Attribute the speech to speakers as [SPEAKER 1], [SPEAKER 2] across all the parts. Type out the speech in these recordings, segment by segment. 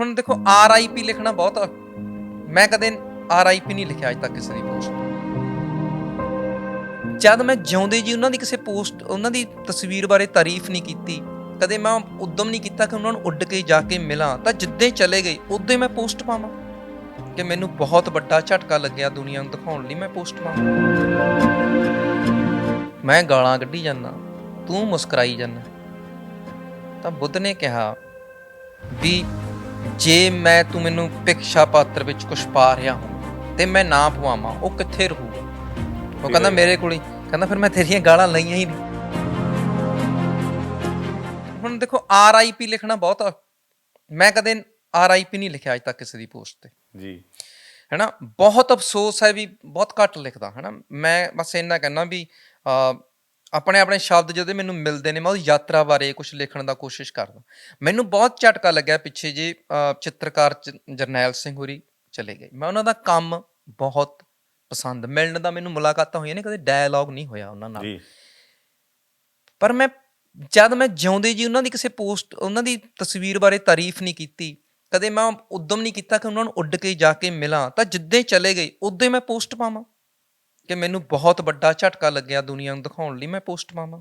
[SPEAKER 1] ਹੁਣ ਦੇਖੋ R I ਪੀ ਲਿਖਣਾ ਬਹੁਤ ਮੈਂ ਕਦੇ ਆਰ ਆਈ ਪੀ ਨਹੀਂ ਲਿਖਿਆ ਅੱਜ ਤੱਕ ਕਿਸੇ ਦੀ ਪੋਸਟ ਜਦ ਮੈਂ ਜਿਉਂਦੇ ਜੀ ਉਹਨਾਂ ਦੀ ਕਿਸੇ ਪੋਸਟ ਉਹਨਾਂ ਦੀ ਤਸਵੀਰ ਬਾਰੇ ਤਾਰੀਫ ਨਹੀਂ ਕੀਤੀ, ਕਦੇ ਮੈਂ ਉਦਮ ਨਹੀਂ ਕੀਤਾ ਕਿ ਉਹਨਾਂ ਨੂੰ ਉੱਡ ਕੇ ਜਾ ਕੇ ਮਿਲਾਂ, ਤਾਂ ਜਿੱਦਾਂ ਚਲੇ ਗਏ, ਉਦੋਂ ਮੈਂ ਪੋਸਟ ਪਾਵਾਂ। ਕਿ ਮੈਨੂੰ ਬਹੁਤ ਵੱਡਾ ਝਟਕਾ ਲੱਗਿਆ ਦੁਨੀਆ ਨੂੰ ਦਿਖਾਉਣ ਲਈ ਮੈਂ ਪੋਸਟ ਪਾਵਾਂ। ਮੈਂ ਗਾਲਾਂ ਕੱਢੀ ਜਾਂਦਾ, ਤੂੰ ਮੁਸਕਰਾਈ ਜਾਂਦਾ। ਤਾਂ ਬੁੱਧ ਨੇ ਕਿਹਾ ਵੀ ਜੇ ਮੈਂ ਤੂੰ ਮੈਨੂੰ ਭਿਕਸ਼ਾ ਪਾਤਰ ਵਿੱਚ ਕੁਛ ਪਾ ਰਿਹਾ ਹਾਂ ਤੇ ਮੈਂ ਨਾ ਪਵਾਵਾਂ ਉਹ ਕਿੱਥੇ ਰਹੂਗਾ? ਉਹ ਕਹਿੰਦਾ ਮੇਰੇ ਕੋਲ ਹੀ। ਕਹਿੰਦਾ ਫਿਰ ਮੈਂ ਤੇਰੀਆਂ ਗਾਲਾਂ ਲਈਆਂ ਹੀ ਨਹੀਂ। ਹੁਣ ਦੇਖੋ ਆਰ ਆਈ ਪੀ ਲਿਖਣਾ ਬਹੁਤ ਮੈਂ ਕਦੇ ਆਰ ਆਈ ਪੀ ਨਹੀਂ ਲਿਖਿਆ ਅੱਜ ਤੱਕ ਕਿਸੇ ਦੀ ਪੋਸਟ ਤੇ।
[SPEAKER 2] ਜੀ।
[SPEAKER 1] ਹੈਨਾ? ਬਹੁਤ ਅਫਸੋਸ ਹੈ ਵੀ ਬਹੁਤ ਘੱਟ ਲਿਖਦਾ ਹੈਨਾ? ਮੈਂ ਬਸ ਇੰਨਾ ਕਹਿਣਾ ਵੀ ਆਪਣੇ ਆਪਣੇ ਸ਼ਬਦ ਜਦੋਂ ਮੈਨੂੰ ਮਿਲਦੇ ਨੇ ਮੈਂ ਉਹ ਯਾਤਰਾ ਬਾਰੇ ਕੁਝ ਲਿਖਣ ਦਾ ਕੋਸ਼ਿਸ਼ ਕਰਦਾ ਮੈਨੂੰ ਬਹੁਤ ਝਟਕਾ ਲੱਗਿਆ ਪਿੱਛੇ ਜੇ ਚਿੱਤਰਕਾਰ ਜਰਨੈਲ ਸਿੰਘ ਹੋਰੀ ਚਲੇ ਗਏ। ਮੈਂ ਉਹਨਾਂ ਦਾ ਕੰਮ ਬਹੁਤ ਪਸੰਦ ਮਿਲਣ ਦਾ ਮੈਨੂੰ ਮੁਲਾਕਾਤਾਂ ਹੋਈਆਂ ਨੇ ਕਦੇ ਡਾਇਲੌਗ ਨਹੀਂ ਹੋਇਆ ਉਹਨਾਂ ਨਾਲ।
[SPEAKER 2] ਜੀ।
[SPEAKER 1] ਪਰ ਮੈਂ ਜਦ ਮੈਂ ਜਿਉਂਦੇ ਜੀ ਉਹਨਾਂ ਦੀ ਕਿਸੇ ਪੋਸਟ ਉਹਨਾਂ ਦੀ ਤਸਵੀਰ ਬਾਰੇ ਤਾਰੀਫ ਨਹੀਂ ਕੀਤੀ ਕਦੇ ਮੈਂ ਉਦਮ ਨਹੀਂ ਕੀਤਾ ਕਿ ਉਹਨਾਂ ਨੂੰ ਉੱਡ ਕੇ ਜਾ ਕੇ ਮਿਲਾਂ ਤਾਂ ਜਿੱਦਾਂ ਚਲੇ ਗਏ ਉਦੋਂ ਮੈਂ ਪੋਸਟ ਪਾਵਾਂ। ਕਿ ਮੈਨੂੰ ਬਹੁਤ ਵੱਡਾ ਝਟਕਾ ਲੱਗਿਆ ਦੁਨੀਆ ਨੂੰ ਦਿਖਾਉਣ ਲਈ, ਮੈਂ ਪੋਸਟ ਪਾਵਾਂ।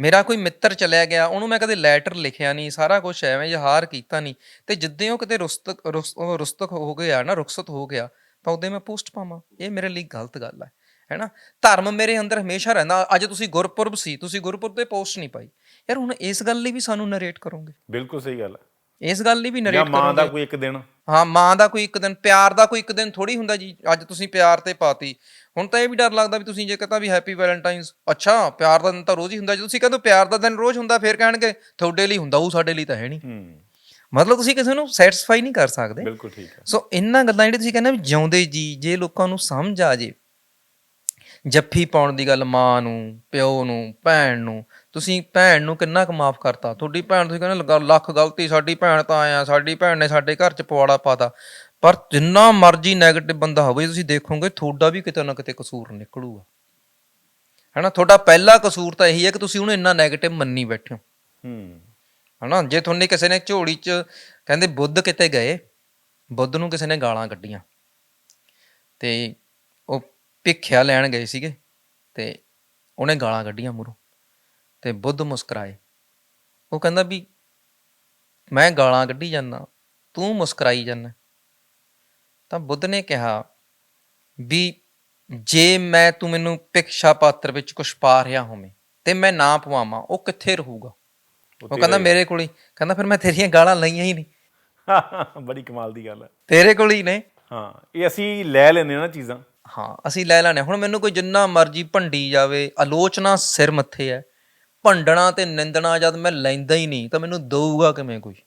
[SPEAKER 1] ਮੇਰਾ ਕੋਈ ਮਿੱਤਰ ਚਲਿਆ ਗਿਆ, ਉਹਨੂੰ ਮੈਂ ਕਦੇ ਲੈਟਰ ਲਿਖਿਆ ਨਹੀਂ, ਸਾਰਾ ਕੁਝ ਐਵੇਂ ਇਜ਼ਹਾਰ ਕੀਤਾ ਨਹੀਂ। ਤੇ ਜਿੱਦਾਂ ਉਹ ਕਿਤੇ ਰੁਸਤਕ ਰੁਸ- ਰੁਸਤਕ ਹੋ ਗਿਆ ਨਾ, ਰੁਖਸਤ ਹੋ ਗਿਆ, ਤਾਂ ਉਦੋਂ ਮੈਂ ਪੋਸਟ ਪਾਵਾਂ। ਇਹ ਮੇਰੇ ਲਈ ਗਲਤ ਗੱਲ ਹੈ ਹੈਨਾ ਧਰਮ ਮੇਰੇ ਅੰਦਰ ਹਮੇਸ਼ਾ ਰਹਿੰਦਾ, ਅੱਜ ਤੁਸੀਂ ਗੁਰਪੁਰਬ ਸੀ, ਤੁਸੀਂ ਗੁਰਪੁਰਬ ਤੇ ਪੋਸਟ ਨਹੀਂ ਪਾਈ। ਯਾਰ ਹੁਣ ਇਸ ਗੱਲ ਲਈ ਵੀ ਸਾਨੂੰ ਨਰੇਟ ਕਰੋਗੇ।
[SPEAKER 2] ਬਿਲਕੁਲ ਸਹੀ ਗੱਲ ਹੈ।
[SPEAKER 1] ਇਸ ਗੱਲ ਲਈ ਵੀ
[SPEAKER 2] ਜਾਂ
[SPEAKER 1] ਨਰੇਟ
[SPEAKER 2] ਮਾਂ ਦਾ
[SPEAKER 1] ਕਰੋਗੇ।
[SPEAKER 2] ਕੋਈ ਇੱਕ ਦਿਨ।
[SPEAKER 1] ਹਾਂ ਮਾਂ ਦਾ ਕੋਈ ਇੱਕ ਦਿਨ ਪਿਆਰ ਦਾ ਕੋਈ ਇੱਕ ਦਿਨ ਥੋੜੀ ਹੁੰਦਾ ਜੀ ਅੱਜ ਤੁਸੀਂ ਪਿਆਰ ਤੇ ਪਾਤੀ। ਹੁਣ ਤਾਂ ਇਹ ਵੀ ਡਰ ਲੱਗਦਾ ਵੀ ਤੁਸੀਂ ਜੇ ਕਹਤਾ ਵੀ ਹੈਪੀ ਵੈਲੈਂਟਾਈਨਸ ਅੱਛਾ ਪਿਆਰ ਦਾ ਦਿਨ ਤਾਂ ਰੋਜ਼ ਹੀ ਹੁੰਦਾ ਜੇ ਤੁਸੀਂ ਕਹਿੰਦੇ ਹੋ ਪਿਆਰ ਦਾ ਦਿਨ ਰੋਜ਼ ਹੁੰਦਾ ਫਿਰ ਕਹਿਣਗੇ ਤੁਹਾਡੇ ਲਈ ਹੁੰਦਾ ਉਹ ਸਾਡੇ ਲਈ ਤਾਂ ਹੈ ਨਹੀਂ।
[SPEAKER 2] ਹੂੰ।
[SPEAKER 1] ਮਤਲਬ ਤੁਸੀਂ ਕਿਸੇ ਨੂੰ ਸੈਟੀਸਫਾਈ ਨਹੀਂ ਕਰ ਸਕਦੇ।
[SPEAKER 2] ਬਿਲਕੁਲ ਠੀਕ ਹੈ।
[SPEAKER 1] ਸੋ ਇਹਨਾਂ ਗੱਲਾਂ ਜਿਹੜੀ ਤੁਸੀਂ ਕਹਿੰਦੇ ਵੀ ਜਿਉਂਦੇ ਜੀ ਜੇ ਲੋਕਾਂ ਨੂੰ ਸਮਝ ਆ ਜੇ ਜੱਫੀ ਪਾਉਣ ਦੀ ਗੱਲ ਮਾਂ ਨੂੰ ਪਿਓ ਨੂੰ ਭੈਣ ਨੂੰ। ਤੁਸੀਂ ਭੈਣ ਨੂੰ ਕਿੰਨਾ ਕੁ ਮਾਫ ਕਰਤਾ? ਤੁਹਾਡੀ ਭੈਣ ਤੁਸੀਂ ਕਹਿੰਦੇ ਲਗਾ- ਲੱਖ ਗਲਤੀ ਸਾਡੀ ਭੈਣ ਤਾਂ ਆਇਆ ਸਾਡੀ ਭੈਣ ਨੇ ਸਾਡੇ ਘਰ ਚ ਪਵਾੜਾ ਪਾਤਾ। ਪਰ ਜਿੰਨਾ ਮਰਜ਼ੀ 네ਗੇਟਿਵ ਬੰਦਾ ਹੋਵੇ ਤੁਸੀਂ ਦੇਖੋਗੇ ਤੁਹਾਡਾ ਵੀ ਕਿਤੇ ਨਾ ਕਿਤੇ ਕਸੂਰ ਨਿਕਲੂਗਾ। ਹੈਨਾ ਤੁਹਾਡਾ ਪਹਿਲਾ ਕਸੂਰ ਤਾਂ ਇਹੀ ਹੈ ਕਿ ਤੁਸੀਂ ਉਹਨੂੰ ਇੰਨਾ 네ਗੇਟਿਵ ਮੰਨੀ ਬੈਠੇ ਹੋ।
[SPEAKER 2] ਹੂੰ।
[SPEAKER 1] ਹਨਾ ਜੇ ਤੁਹਾਨੂੰ ਕਿਸੇ ਨੇ ਝੋਲੀ 'ਚ ਕਹਿੰਦੇ ਬੁੱਧ ਕਿਤੇ ਗਏ ਬੁੱਧ ਨੂੰ ਕਿਸੇ ਨੇ ਗਾਲਾਂ ਕੱਢੀਆਂ। ਤੇ ਭਿੱਖਿਆ ਲੈਣ ਗਏ ਸੀਗੇ ਤੇ ਉਹਨੇ ਗਾਲਾਂ ਕੱਢੀਆਂ ਮੂਹਰੋਂ ਤੇ ਬੁੱਧ ਮੁਸਕਰਾਏ। ਉਹ ਕਹਿੰਦਾ ਵੀ ਮੈਂ ਗਾਲਾਂ ਕੱਢੀ ਜਾਂਦਾ ਤੂੰ ਮੁਸਕਰਾਈ ਜਾਂਦਾ। ਤਾਂ ਬੁੱਧ ਨੇ ਕਿਹਾ ਵੀ ਜੇ ਮੈਂ ਤੂੰ ਮੈਨੂੰ ਭਿਕਸ਼ਾ ਪਾਤਰ ਵਿੱਚ ਕੁਝ ਪਾ ਰਿਹਾ ਹੋਵੇਂ ਤੇ ਮੈਂ ਨਾ ਪਵਾਵਾਂ ਉਹ ਕਿੱਥੇ ਰਹੂਗਾ? ਉਹ ਕਹਿੰਦਾ ਮੇਰੇ ਕੋਲ ਹੀ। ਕਹਿੰਦਾ ਫਿਰ ਮੈਂ ਤੇਰੀਆਂ ਗਾਲਾਂ ਲਈਆਂ ਹੀ ਨਹੀਂ।
[SPEAKER 2] ਬੜੀ ਕਮਾਲ ਦੀ ਗੱਲ ਹੈ।
[SPEAKER 1] ਤੇਰੇ ਕੋਲ ਹੀ ਨੇ।
[SPEAKER 2] ਹਾਂ ਇਹ ਅਸੀਂ ਲੈ ਲੈਂਦੇ ਹਾਂ ਨਾ ਚੀਜ਼ਾਂ।
[SPEAKER 1] ਹਾਂ, ਅਸੀਂ ਲੈ ਲੈਣੇ ਹੁਣ ਮੈਨੂੰ ਕੋਈ ਜਿੰਨਾ ਮਰਜ਼ੀ ਭੰਡੀ ਜਾਵੇ, ਆਲੋਚਨਾ ਸਿਰ ਮੱਥੇ ਹੈ। ਭੰਡਣਾ ਤੇ ਨਿੰਦਣਾ ਜਦ ਮੈਂ ਲੈਂਦਾ ਹੀ ਨਹੀਂ, ਤਾਂ ਮੈਨੂੰ ਦਊਗਾ ਕਿਵੇਂ ਕੋਈ?